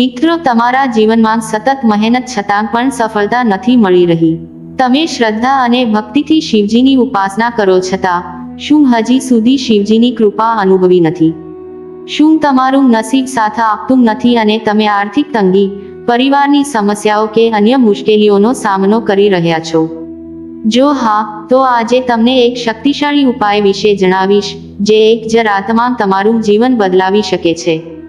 મિત્રો, તમારા જીવનમાં સતત મહેનત છતાં પણ સફળતા નથી મળી રહી. તમે શ્રદ્ધા અને ભક્તિથી શિવજીની ઉપાસના કરો છતાં શું હજી સુધી શિવજીની કૃપા અનુભવી નથી? શું તમારું નસીબ સાથ આપતું નથી અને તમે આર્થિક તંગી, પરિવારની સમસ્યાઓ કે અન્ય મુશ્કેલીઓનો સામનો કરી રહ્યા છો? જો હા, તો આજે તમને એક શક્તિશાળી ઉપાય વિશે જણાવીશ, જે એક જ રાતમાં તમારું જીવન બદલાવી શકે છે.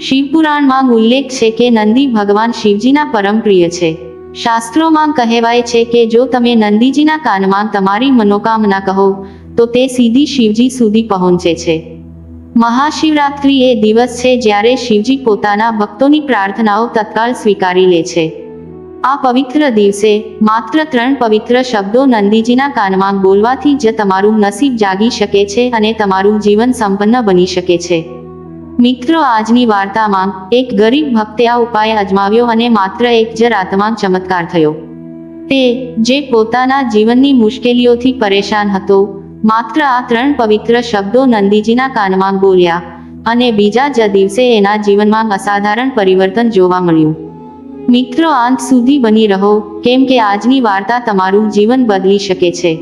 શિવપુરાણમાં ઉલ્લેખ છે કે નંદી ભગવાન શિવજીના પરમ પ્રિય છે. શાસ્ત્રોમાં કહેવાય છે કે જો તમે નંદીજીના કાનમાં તમારી મનોકામના કહો, તો તે સીધી શિવજી સુધી પહોંચે છે. મહાશિવરાત્રિ એ દિવસ છે જ્યારે શિવજી પોતાના ભક્તોની પ્રાર્થનાઓ તત્કાળ સ્વીકારી લે છે. આ પવિત્ર દિવસે માત્ર ત્રણ પવિત્ર શબ્દો નંદીજીના કાનમાં બોલવાથી જ તમારું નસીબ જાગી શકે છે અને તમારું જીવન સંપન્ન બની શકે છે. મિત્રો આજની વાર્તામાં એક ગરીબ ભક્તે આ ઉપાય અજમાવ્યો અને માત્ર એક જ રાતમાં ચમત્કાર થયો. તે, જે પોતાના જીવનની મુશ્કેલીઓથી પરેશાન હતો, માત્ર આ ત્રણ પવિત્ર શબ્દો નંદીજીના કાનમાં બોલ્યા અને બીજા જ દિવસે એના જીવનમાં અસાધારણ પરિવર્તન જોવા મળ્યું. મિત્રો અંત સુધી બની રહો, કેમ કે આજની વાર્તા તમારું જીવન બદલી શકે છે.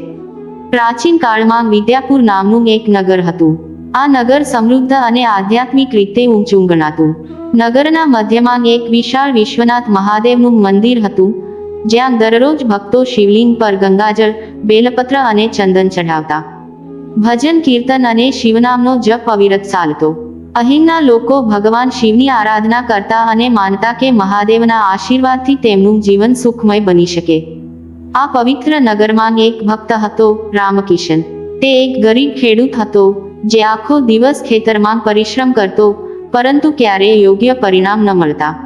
પ્રાચીન કાળમાં વિદ્યાપુર નામનું એક નગર હતું. આ નગર સમૃદ્ધ અને આધ્યાત્મિક રીતે ઊંચું ગણાતું. નગરના મધ્યમાં એક વિશાળ વિશ્વનાથ મહાદેવનું મંદિર હતું, જ્યાં દરરોજ ભક્તો શિવલિંગ પર ગંગાજળ, બેલપત્ર અને ચંદન ચઢાવતા. ભજન, કીર્તન અને શિવનામનો જપ અવિરત ચાલતો. અહીંના લોકો ભગવાન શિવની આરાધના કરતા અને માનતા કે મહાદેવના આશીર્વાદથી તેમનું જીવન સુખમય બની શકે. આ પવિત્ર નગરમાં એક ભક્ત હતો રામકિશન. તે એક ગરીબ ખેડૂત હતો જે આખો દિવસ ખેતરમાં પરિશ્રમ કરતો, પરંતુ ક્યારેય યોગ્ય પરિણામ ન મળતા.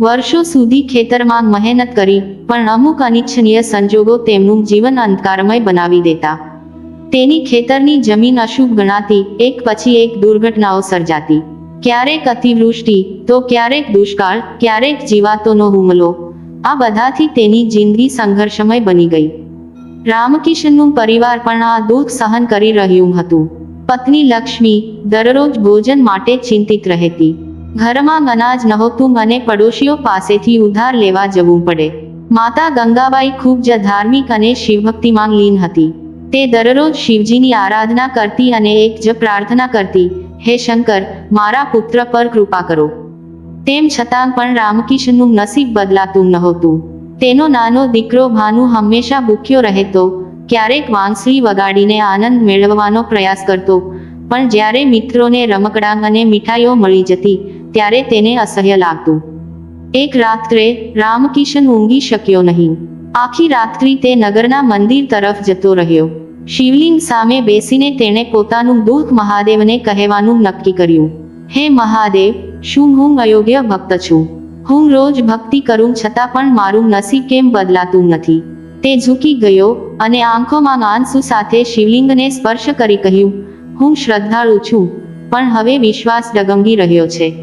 વર્ષો સુધી ખેતરમાં મહેનત કરી, પણ અમુક અનિચ્છનીય સંજોગો તેમનું જીવન અંધકારમય બનાવી દેતા. તેની ખેતરની જમીન અશુભ ગણાતી, એક પછી એક દુર્ઘટનાઓ સર્જાતી. ક્યારેક અતિવૃષ્ટિ, તો ક્યારેક દુષ્કાળ, ક્યારેક જીવાતોનો હુમલો. આ બધાથી તેની જિંદગી સંઘર્ષમય બની ગઈ. રામકિશનનું પરિવાર પણ આ દુઃખ સહન કરી રહ્યું હતું. પત્ની લક્ષ્મી દરરોજ ભોજન માટે ચિંતિત રહેતી. ઘરમાં અનાજ નહોતું અને પડોશીઓ પાસેથી ઉધાર લેવા જવું પડે. માતા ગંગાબાઈ ખૂબ જ ધાર્મિક અને શિવભક્તિમાં લીન હતી. તે દરરોજ શિવજીની આરાધના કરતી અને એક જ પ્રાર્થના કરતી, હે શંકર, મારા પુત્ર પર કૃપા કરો. તેમ છતાં પણ રામકિશનનું નસીબ બદલાતું નહોતું. તેનો નાનો દીકરો ભાનુ હંમેશા ભૂખ્યો રહેતો ક્યારેક વાંસળી વગાડીને આનંદ મેળવવાનો પ્રયાસ કરતો. પણ જ્યારે મિત્રોને રમકડાં અને મીઠાઈઓ મળી જતી, ત્યારે તેને અસહ્ય લાગતું. એક રાત્રે રામકિશન ઊંઘી શક્યો નહીં. આખી રાત્રિ તે નગરના મંદિર તરફ જતો રહ્યો. શિવલિંગ સામે બેસીને તેણે પોતાનું દુઃખ મહાદેવને કહેવાનું નક્કી કર્યું. હે મહાદેવ, શું હું અયોગ્ય ભક્ત છું? હું રોજ ભક્તિ કરું છતાં પણ મારું નસીબ કેમ બદલાતું નથી? તે ઝૂકી ગયો અને આંખોમાં આંસુ સાથે શિવલિંગને સ્પર્શ કરી કહ્યું, હું શ્રદ્ધાળુ છું, પણ હવે વિશ્વાસ ડગમગી રહ્યો છે.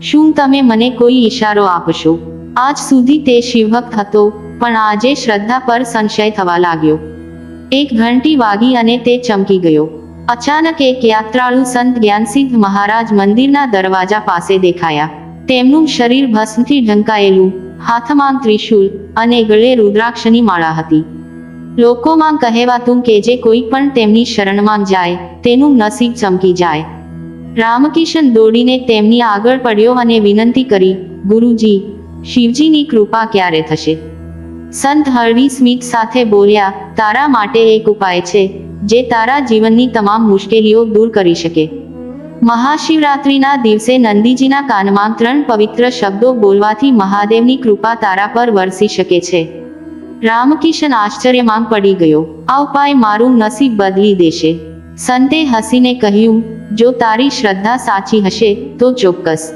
શું તમે મને કોઈ ઈશારો આપશો આજ સુધી તે શિવભક્ત હતો, પણ આજે શ્રદ્ધા પર સંશય થવા લાગ્યો. એક ઘંટી વાગી અને તે ચમકી ગયો. અચાનક એક યાત્રાળુ સંત જ્ઞાનસિદ્ધ મહારાજ મંદિરના દરવાજા પાસે દેખાયા. તેમનું શરીર ભસ્મથી ઢંકાયેલું હાથમાં ત્રિશૂલ અને ગળે રુદ્રાક્ષની માળા હતી. લોકોમાં કહેવાતું કે જે કોઈ પણ તેમની શરણમાં જાય, તેનું નસીબ ચમકી જાય. રામકિશન દોડીને તેમની આગળ પડ્યો અને વિનંતી કરી, ગુરુજી, શિવજીની કૃપા ક્યારે થશે? સંત હળવી સ્મિત સાથે બોલ્યા, તારા માટે એક ઉપાય છે, જે તારા જીવનની તમામ મુશ્કેલીઓ દૂર કરી શકે. મહાશિવરાત્રિના દિવસે નંદીજીના કાનમાં ત્રણ પવિત્ર શબ્દો બોલવાથી મહાદેવની કૃપા તારા પર વરસી શકે છે. રામકિશન આશ્ચર્યમાં પડી ગયો. આ ઉપાય મારું નસીબ બદલી દેશે. સંતે હસીને કહ્યું, જો તારી શ્રદ્ધા સાચી હશે, તો ચોક્કસ.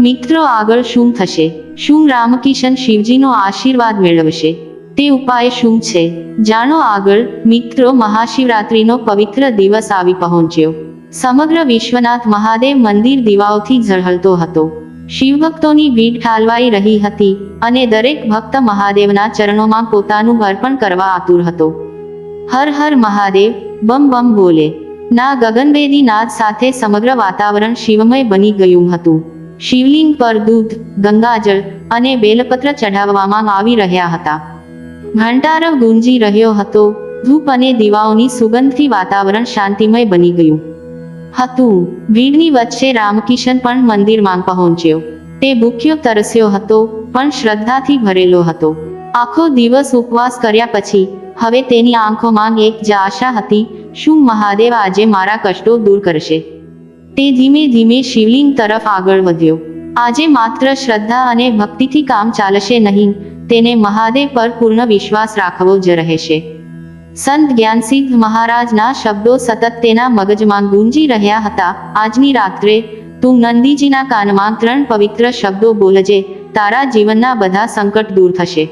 મિત્રો, આગળ શું થશે? શું રામકિશન શિવજીનો આશીર્વાદ મેળવશે? તે ઉપાય શું છે? જાણો આગળ, મિત્રો, મહાશિવરાત્રિનો પવિત્ર દિવસ આવી પહોંચ્યો. સમગ્ર વિશ્વનાથ મહાદેવ મંદિર દીવાઓથી ઝળહળતો હતો. શિવભક્તોની ભીડ ઠાલવાઈ રહી હતી અને દરેક ભક્ત મહાદેવના ચરણોમાં પોતાનું અર્પણ કરવા આતુર હતો. હર હર મહાદેવ, બમ બમ બોલે. ના ગગનભેદી નાદ સાથે સમગ્ર વાતાવરણ શિવમય બની ગયું હતું. શિવલિંગ પર દૂધ, ગંગાજળ અને બેલપત્ર ચઢાવવામાં આવી રહ્યા હતા. ઘંટારવ ગુંજી રહ્યો હતો. ધૂપ અને દીવાઓની સુગંધથી વાતાવરણ શાંતિમય બની ગયું. હતું. ભીડની વચ્ચે રામકિશન પણ મંદિરમાં પહોંચ્યો. તે ભૂખ્યો તરસ્યો હતો, પણ શ્રદ્ધાથી ભરેલો હતો. આખો દિવસ ઉપવાસ કર્યા પછી, હવે તેની આંખોમાં એક જ આશા હતી, શું મહાદેવ આજે મારા કષ્ટો દૂર કરશે? તે ધીમે ધીમે શિવલિંગ તરફ આગળ વધ્યો. આજે માત્ર શ્રદ્ધા અને ભક્તિથી કામ ચાલશે નહીં, તેને મહાદેવ પર પૂર્ણ વિશ્વાસ રાખવો જ રહેશે. સંત જ્ઞાનસિદ્ધ મહારાજના શબ્દો સતત તેના મગજમાં ગુંજી રહ્યા હતા. આજની રાત્રે, તું નંદીજીના કાનમાં ત્રણ પવિત્ર શબ્દો બોલજે, તારા જીવનના બધા સંકટ દૂર થશે.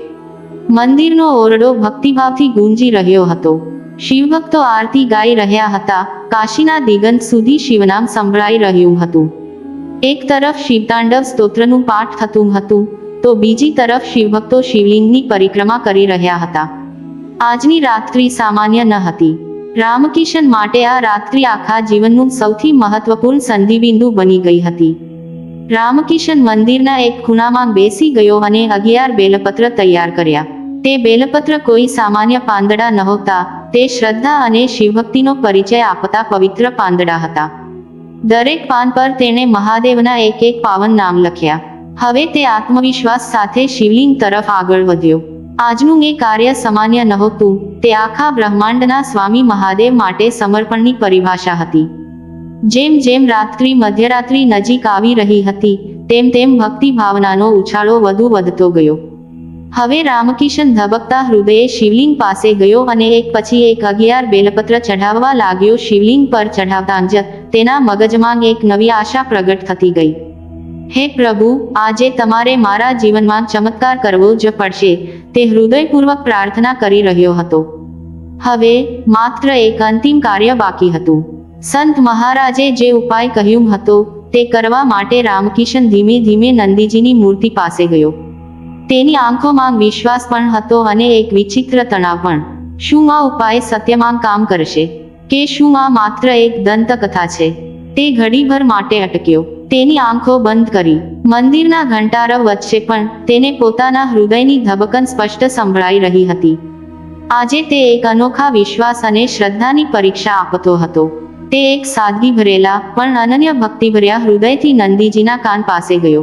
મંદિરનો ઓરડો ભક્તિભાવથી ગુંજી રહ્યો હતો. શિવભક્તો આરતી ગાઈ રહ્યા હતા. કાશીના દિગંત સુધી શિવનામ સંભળાઈ રહ્યું હતું. એક તરફ શિવતાંડવ સ્તોત્રનું પાઠ થતું હતું, તો બીજી તરફ શિવભક્તો શિવલિંગની પરિક્રમા કરી રહ્યા હતા. આજની રાત્રિ સામાન્ય ન હતી. રામકિશન માટે આ રાત્રિ આખા જીવનનું સૌથી મહત્વપૂર્ણ સંધિબિંદુ બની ગઈ હતી. રામકિશન મંદિરના એક ખૂણામાં બેસી ગયો અને અગિયાર બેલપત્ર તૈયાર કર્યા. તે બેલપત્ર કોઈ સામાન્ય પાંદડા નહોતા, તે શ્રદ્ધા અને શિવભક્તિનો પરિચય આપતા પવિત્ર પાંદડા હતા. દરેક પાન પર તેણે મહાદેવના એક એક પાવન નામ લખ્યા. હવે તે આત્મવિશ્વાસ સાથે શિવલિંગ તરફ આગળ વધ્યો. આજનું એ કાર્ય સામાન્ય નહોતું. તે આખા બ્રહ્માંડના સ્વામી મહાદેવ માટે સમર્પણની પરિભાષા હતી. જેમ જેમ રાત્રિ મધ્યરાત્રિ નજીક આવી રહી હતી, તેમ તેમ ભક્તિ ભાવનાનો ઉછાળો વધુ વધતો ગયો. હવે રામકિશન ધબકતા હૃદયે શિવલિંગ પાસે ગયો અને એક પછી એક અગિયાર બેલપત્ર ચઢાવવા લાગ્યો. શિવલિંગ પર ચઢાવતા જ તેના મગજમાં એક નવી આશા પ્રગટ થતી ગઈ. હે પ્રભુ, આજે તમારે મારા જીવનમાં ચમત્કાર કરવો જ પડશે. તે હૃદયપૂર્વક પ્રાર્થના કરી રહ્યો હતો. હવે માત્ર એક અંતિમ કાર્ય બાકી હતું. સંત મહારાજે જે ઉપાય કહ્યું હતો, તે કરવા માટે રામકિશન ધીમે ધીમે નંદીજીની મૂર્તિ પાસે ગયો. તેની આંખોમાં વિશ્વાસ પણ હતો અને એક વિચિત્ર તણાવ પણ. શું આ ઉપાય સત્યમાં કામ કરશે? કે શું આ માત્ર એક દંતકથા છે? તે ઘડીભર માટે અટક્યો. તેની આંખો બંધ કરી. મંદિરના ઘંટારવ વચ્ચે પણ તેને પોતાના હૃદયની ધબકન સ્પષ્ટ સંભળાઈ રહી હતી. આજે તે એક અનોખા વિશ્વાસ અને શ્રદ્ધાની પરીક્ષા આપતો હતો. તે એક સાદગી ભરેલા, પણ અનન્ય ભક્તિભર્યા હૃદયથી નંદીજીના કાન પાસે ગયો.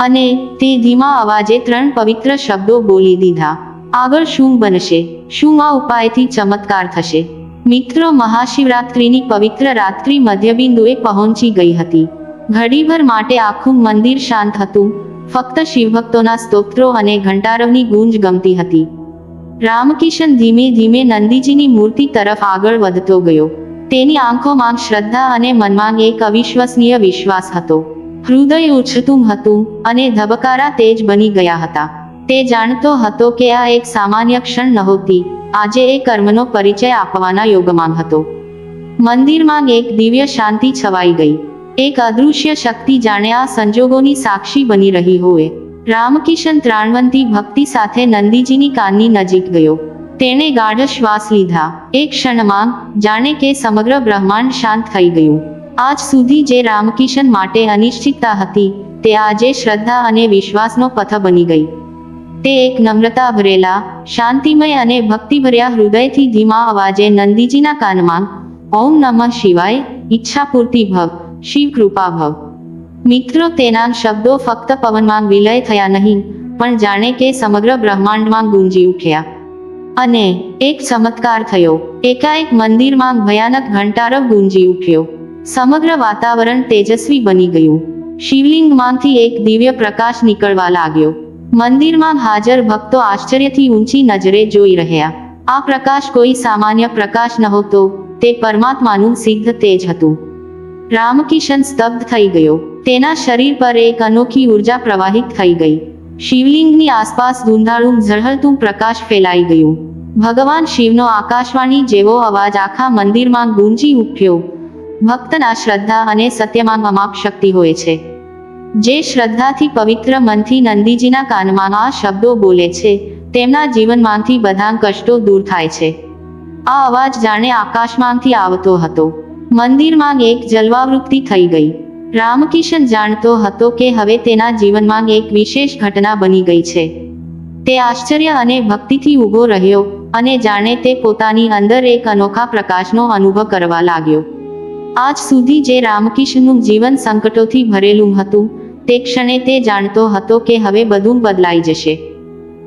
અને તે ધીમા અવાજે ત્રણ પવિત્ર શબ્દો બોલી દીધા. આગળ શું બનશે? શું આ ઉપાયથી ચમત્કાર થશે? મિત્રો મહાશિવરાત્રિની પવિત્ર રાત્રિ મધ્યબિંદુએ પહોંચી ગઈ હતી. ઘડીભર માટે આખું મંદિર શાંત હતું. ફક્ત શિવભક્તોના સ્તોત્રો અને ઘંટારવની ગુંજ ગમતી હતી. રામકિશન ધીમે ધીમે નંદીજીની મૂર્તિ તરફ આગળ વધતો ગયો. તેની આંખોમાં શ્રદ્ધા અને મનમાં એક અવિશ્વસનીય વિશ્વાસ હતો. હૃદય ઉછતું હતું અને ધબકારા તેજ બની ગયા હતા. તે જાણતો હતો કે આ એક સામાન્ય ક્ષણ નહોતી. આજે એ કર્મનો પરિચય આપવાના યોગમાં હતો. મંદિરમાં એક દિવ્ય શાંતિ છવાઈ ગઈ. એક અદૃશ્ય શક્તિ જાણે આ સંજોગોની સાક્ષી બની રહી હોય. રામકિશન ત્રાણવંતી ભક્તિ સાથે નંદીજીની કાનની નજીક ગયો. તેણે ગાઢ શ્વાસ લીધા. એક ક્ષણમાં જાણે કે સમગ્ર બ્રહ્માંડ શાંત થઈ ગયું. આજ સુધી જે રામકિશન માટે અનિશ્ચિતતા હતી, તે આજે શ્રદ્ધા અને વિશ્વાસનો પથ બની ગઈ. તે એક નમ્રતા ભરેલા, શાંતિમય અને ભક્તિભર્યા હૃદયથી ધીમા અવાજે નંદીજીના કાનમાં, ઓમ નમઃ શિવાય, ઈચ્છા પૂર્તિ ભવ, શિવ કૃપા ભવ. મિત્રો, તેના શબ્દો ફક્ત પવનમાં વિલય થયા નહીં, પણ જાણે કે સમગ્ર બ્રહ્માંડમાં ગુંજી ઉઠ્યા. અને એક ચમત્કાર થયો, એકાએક મંદિરમાં ભયાનક ઘંટારવ ગુંજી ઉઠ્યો. સમગ્ર વાતાવરણ તેજસ્વી બની ગયું. શિવલિંગમાંથી એક દિવ્ય પ્રકાશ નીકળવા લાગ્યો. મંદિરમાં હાજર ભક્તો આશ્ચર્યથી ઊંચી નજરે જોઈ રહ્યા. આ પ્રકાશ કોઈ સામાન્ય પ્રકાશ નહોતો, તે પરમાત્માનું સિદ્ધ તેજ હતું. રામકિશન સ્તબ્ધ થઈ ગયો. તેના શરીર પર એક અનોખી ઊર્જા પ્રવાહિત થઈ ગઈ. શિવલિંગની આસપાસ ધૂંધાળું ઝળહળતું પ્રકાશ ફેલાઈ ગયું. ભગવાન શિવનો આકાશવાણી જેવો અવાજ આખા મંદિરમાં ગુંજી ઉઠ્યો. ભક્તના શ્રદ્ધા અને સત્યમાં અમાપ શક્તિ હોય છે. જે શ્રદ્ધાથી પવિત્ર મનથી નંદીજીના કાનમાં આ શબ્દો બોલે છે, તેમના જીવનમાંથી બધા કષ્ટો દૂર થાય છે. આ અવાજ જાણે આકાશમાંથી આવતો હતો. મંદિરમાં એક જલવાવૃત્તિ થઈ ગઈ. રામકિશન જાણતો હતો કે હવે તેના જીવનમાં એક વિશેષ ઘટના બની ગઈ છે. તે આશ્ચર્ય અને ભક્તિથી ઊભો રહ્યો અને જાણે તે પોતાની અંદર એક અનોખા પ્રકાશનો અનુભવ કરવા લાગ્યો. આજ સુધી જે રામકિશનનું જીવન સંકટોથી ભરેલું હતું તે ક્ષણે તે જાણતો હતો કે હવે બધું બદલાઈ જશે.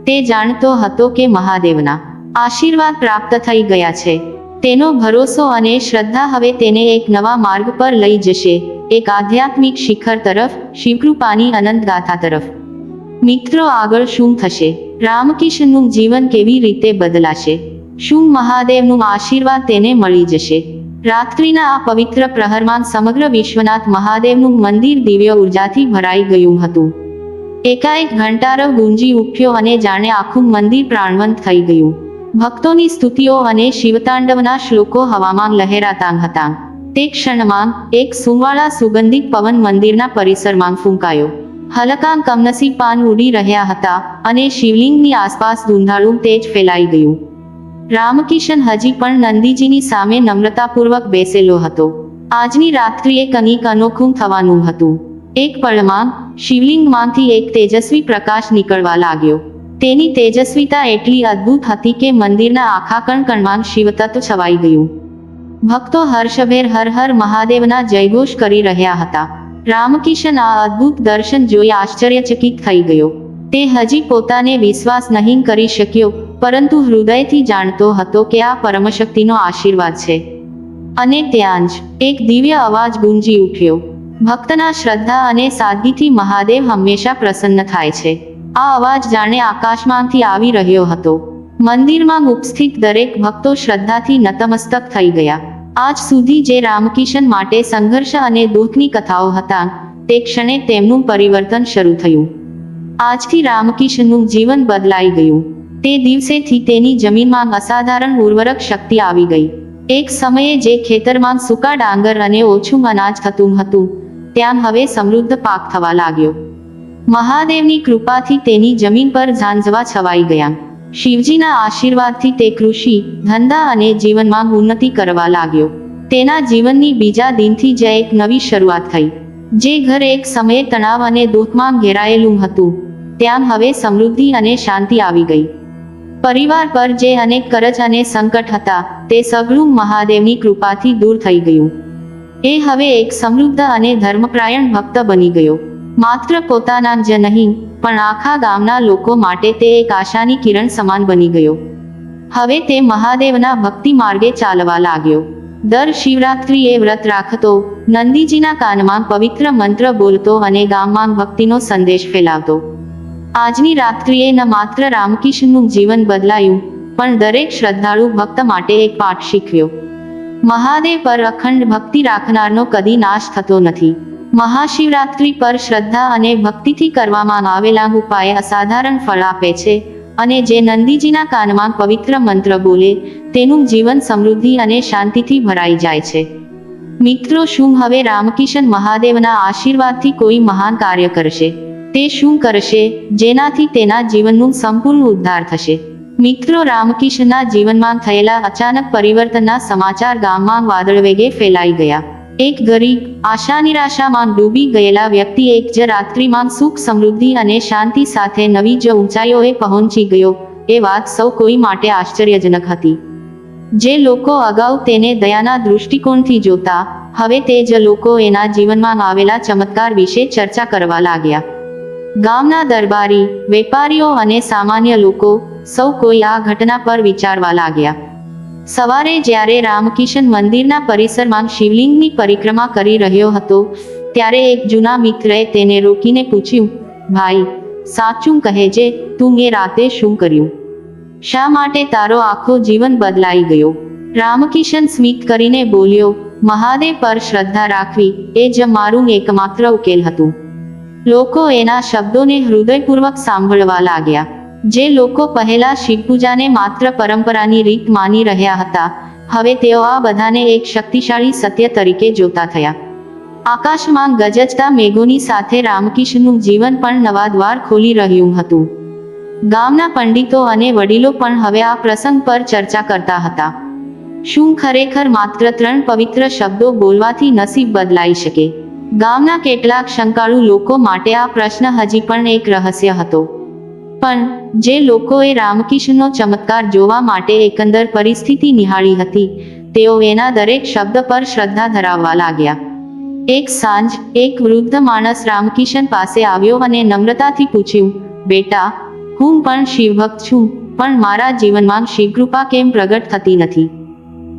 તે જાણતો હતો કે મહાદેવના આશીર્વાદ પ્રાપ્ત થઈ ગયા છે. તેનો ભરોસો અને શ્રદ્ધા હવે તેને એક નવા માર્ગ પર લઈ જશે. એક આધ્યાત્મિક શિખર તરફ, શિવકૃપાની અનંત ગાથા તરફ. મિત્રો, આગળ શું થશે? રામકિશનનું જીવન કેવી રીતે બદલાશે? શું મહાદેવનું આશીર્વાદ તેને મળી જશે? રાત્રિના આ પવિત્ર પ્રહરમાં સમગ્ર વિશ્વનાથ મહાદેવનું મંદિર દિવ્ય ઉર્જાથી ભરાઈ ગયું હતું. એકાએક ઘંટારવ ગુંજી ઉઠ્યો અને જાણે આખું મંદિર પ્રાણવંત થઈ ગયું. ભક્તોની સ્તુતિઓ અને શિવતાંડવના શ્લોકો હવામાં લહેરાતા હતા. તે ક્ષણમાં એક સુંવાળા સુગંધિત પવન મંદિરના પરિસરમાં ફૂંકાયો. હલકા કમનસી પાન ઉડી રહ્યા હતા અને શિવલિંગની આસપાસ ધૂંધાળું તેજ ફેલાઈ ગયું. રામકિશન હજી પણ નંદીજીની સામે નમ્રતાપૂર્વક બેસેલો હતો. આજની રાત્રિએ કંઈક અનોખું થવાનું હતું. એક પળમાં શિવલિંગમાંથી એક તેજસ્વી પ્રકાશ નીકળવા લાગ્યો. તેની તેજસ્વીતા એટલી અદ્ભુત હતી કે મંદિરના આખા કણકણમાં શિવતત્વ છવાઈ ગયું. ભક્તો હર્ષભેર હર હર મહાદેવના જયઘોષ કરી રહ્યા હતા. રામકિશન આ અદ્ભુત દર્શન જોઈ આશ્ચર્યચકિત થઈ ગયો. તે હજી પોતાને વિશ્વાસ નહીં કરી શક્યો પરંતુ હૃદયથી જાણતો હતો કે આ પરમશક્તિનો આશીર્વાદ છે. અને ત્યાં જ એક દિવ્ય અવાજ ગુંજી ઉઠ્યો. ભક્તના શ્રદ્ધા અને સાદગીથી મહાદેવ હંમેશા પ્રસન્ન થાય છે. આ અવાજ જાણે આકાશમાંથી આવી રહ્યો હતો. મંદિરમાં ઉપસ્થિત દરેક ભક્તો શ્રદ્ધાથી નતમસ્તક થઈ ગયા. આજ સુધી જે રામકિશન માટે સંઘર્ષ અને દુઃખની કથાઓ હતા, તે ક્ષણે તેમનું પરિવર્તન શરૂ થયું. આજથી રામકિશનનું જીવન બદલાઈ ગયું. તે દિવસેથી તેની જમીનમાં અસાધારણ ઉર્વરક શક્તિ આવી ગઈ. એક સમયે જે ખેતરમાં સૂકા ડાંગર અને ઓછું અનાજ થતું હતું, ત્યાં હવે સમૃદ્ધ પાક થવા લાગ્યો. મહાદેવની કૃપાથી તેની જમીન પર ઝાંઝવા છવાઈ ગયા. શિવજીના આશીર્વાદથી તે કૃષિ, ધંધા અને જીવનમાં ઉન્નતિ કરવા લાગ્યો. તેના જીવનની બીજા દિનથી જ એક નવી શરૂઆત થઈ. જે ઘર એક સમયે તણાવ અને દુઃખમાં ઘેરાયેલું હતું, ત્યાં હવે સમૃદ્ધિ અને શાંતિ આવી ગઈ. પરિવાર પર જે અનેક કરજ અને સંકટ હતા, તે સગળું મહાદેવની કૃપાથી દૂર થઈ ગયું. એ હવે એક સમૃદ્ધ અને ધર્મપ્રાયણ ભક્ત બની ગયો. માત્ર પોતાના જ નહીં, પણ આખા ગામના લોકો માટે તે એક આશાની કિરણ સમાન બની ગયો. હવે તે મહાદેવના ભક્તિ માર્ગે ચાલવા લાગ્યો. દર શિવરાત્રિએ વ્રત રાખતો, નંદીજીના કાનમાં પવિત્ર મંત્ર બોલતો અને ગામમાં ભક્તિનો સંદેશ ફેલાવતો. આજની રાત્રિએ ન માત્ર રામકિશનનું જીવન બદલાયું, પણ દરેક શ્રદ્ધાળુ ભક્ત માટે એક પાઠ શીખવ્યો. મહાદેવ પર અખંડ ભક્તિ રાખનારનો કદી નાશ થતો નથી. મહાશિવરાત્રિ પર શ્રદ્ધા અને ભક્તિથી કરવામાં આવેલા ઉપાય અસાધારણ ફળ આપે છે અને જે નંદીજીના કાનમાં પવિત્ર મંત્ર બોલે, તેનું જીવન સમૃદ્ધિ અને શાંતિથી ભરાઈ જાય છે. મિત્રો, શું હવે રામકિશન મહાદેવના આશીર્વાદથી કોઈ મહાન કાર્ય કરશે? તે શું કરશે? જેનાથી તેના જીવનનું સંપૂર્ણ ઉદ્ધાર થશે. મિત્રો રામકિશનના જીવનમાં થયેલા અચાનક પરિવર્તનના સમાચાર ગામમાં વાદળવેગે ફેલાઈ ગયા. એક ગરીબ આશા નિરાશામાં ડૂબી ગયેલા વ્યક્તિ એક જ રાત્રિમાં સુખ સમૃદ્ધિ અને શાંતિ સાથે નવી જ ઊંચાઈઓએ પહોંચી ગયો. એ વાત સૌ કોઈ માટે આશ્ચર્યજનક હતી. જે લોકો અગાઉ તેને દયાના દૃષ્ટિકોણથી જોતા, હવે તે જ લોકો એના જીવનમાં આવેલા ચમત્કાર વિશે ચર્ચા કરવા લાગ્યા. ગામના દરબારી, વેપારીઓ અને સામાન્ય લોકો સૌ કોઈ આ ઘટના પર વિચારવા લાગ્યા. સવારે જ્યારે રામકિશન મંદિરના પરિસરમાં શિવલિંગની પરિક્રમા કરી રહ્યો હતો, ત્યારે એક જૂના મિત્રએ તેને રોકીને પૂછ્યું, ભાઈ, સાચું કહે છે, તું એ રાતે શું કર્યું? શા માટે તારો આખો જીવન બદલાઈ ગયો? રામકિશન સ્મિત કરીને બોલ્યો, મહાદેવ પર શ્રદ્ધા રાખવી એ જ મારું એકમાત્ર ઉકેલ હતું. લોકો એના શબ્દોને હૃદયપૂર્વક સાંભળવા લાગ્યા. જે લોકો પહેલા શિવપૂજાને માત્ર પરંપરાની રીત માની રહ્યા હતા, હવે તેઓ આ બધાને એક શક્તિશાળી સત્ય તરીકે જોતા થયા. આકાશમાં ગજજતા મેઘોની સાથે રામકિશનનું જીવન પણ નવા દ્વાર ખોલી રહ્યું હતું. ગામના પંડિતો અને વડીલો પણ હવે આ પ્રસંગ પર ચર્ચા કરતા હતા. શું ખરેખર માત્ર ત્રણ પવિત્ર શબ્દો બોલવાથી નસીબ બદલાઈ શકે? ગામના કેટલાક શંકાળુ લોકો માટે આ પ્રશ્ન હજી પણ એક રહસ્ય હતો. પણ જે લોકોએ રામકિશનનો ચમત્કાર જોવા માટે એકંદર પરિસ્થિતિ નિહાળી હતી, તેઓ એના દરેક શબ્દ પર શ્રદ્ધા ધરાવવા લાગ્યા. એક સાંજ એક વૃદ્ધ માણસ રામકિશન પાસે આવ્યો અને નમ્રતાથી પૂછ્યું, બેટા, હું પણ શિવભક્ત છું, પણ મારા જીવનમાં શિવકૃપા કેમ પ્રગટ થતી નથી?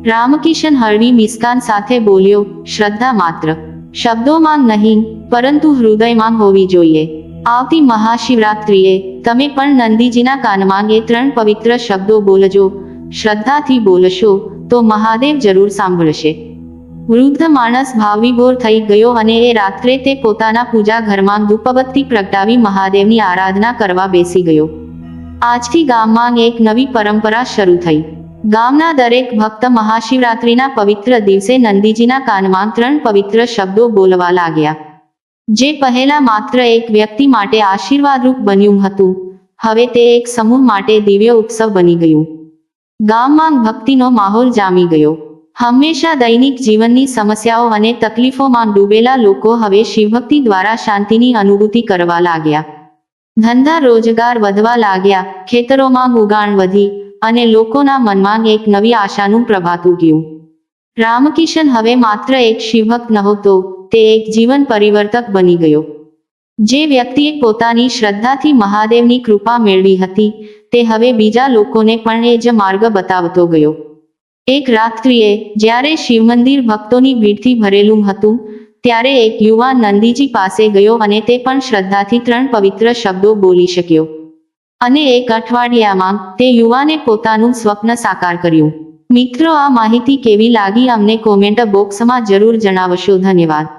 રામકિશન હળવી મિસ્કાન સાથે બોલ્યો, શ્રદ્ધા માત્ર. શબ્દોમાં નહીં, પરંતુ હૃદયમાં હોવી જોઈએ. આવતી મહાશિવરાત્રિએ તમે પણ નંદીજીના કાનમાં એ ત્રણ પવિત્ર શબ્દો બોલજો, શ્રદ્ધાથી બોલશો, તો મહાદેવ જરૂર સાંભળશે. વૃદ્ધ માણસ ભાવવિભોર થઈ ગયો અને એ રાત્રે તે પોતાના પૂજા ઘરમાં ધૂપબત્તી પ્રગટાવી મહાદેવની આરાધના કરવા બેસી ગયો. આજથી ગામમાં એક નવી પરંપરા શરૂ થઈ. ગામના દરેક ભક્ત મહાશિવરાત્રિના પવિત્ર દિવસે નંદીજીના કાનમાં ત્રણ પવિત્ર શબ્દો બોલવા લાગ્યા. જે પહેલા માત્ર એક વ્યક્તિ માટે આશીર્વાદરૂપ બન્યું હતું, હવે તે એક સમૂહ માટે દિવ્ય ઉત્સવ બની ગયું. ગામમાં ભક્તિનો માહોલ જામી ગયો. હંમેશા દૈનિક જીવનની સમસ્યાઓ અને તકલીફોમાં ડૂબેલા લોકો હવે શિવભક્તિ દ્વારા શાંતિની અનુભૂતિ કરવા લાગ્યા. ધંધા રોજગાર વધવા લાગ્યા, ખેતરોમાં ઉગાણ વધી અને લોકોના મનમાં એક નવી આશાનું પ્રભાત ઉગ્યું. રામકિશન હવે માત્ર એક શિવભક્ત નહોતો, તે એક જીવન પરિવર્તક બની ગયો. જે વ્યક્તિએ પોતાની શ્રદ્ધાથી મહાદેવની કૃપા મેળવી હતી, તે હવે બીજા લોકોને પણ એ જ માર્ગ બતાવતો ગયો. એક રાત્રિએ, જ્યારે શિવમંદિર ભક્તોની ભીડથી ભરેલું હતું, ત્યારે એક યુવાન નંદીજી પાસે ગયો અને તે પણ શ્રદ્ધાથી ત્રણ પવિત્ર શબ્દો બોલી શક્યો. અને એક અઠવાડિયામાં તે યુવાને પોતાનું સ્વપ્ન સાકાર કર્યું. મિત્રો, આ માહિતી કેવી લાગી? અમને કોમેન્ટ બોક્સમાં જરૂર જણાવશો. ધન્યવાદ.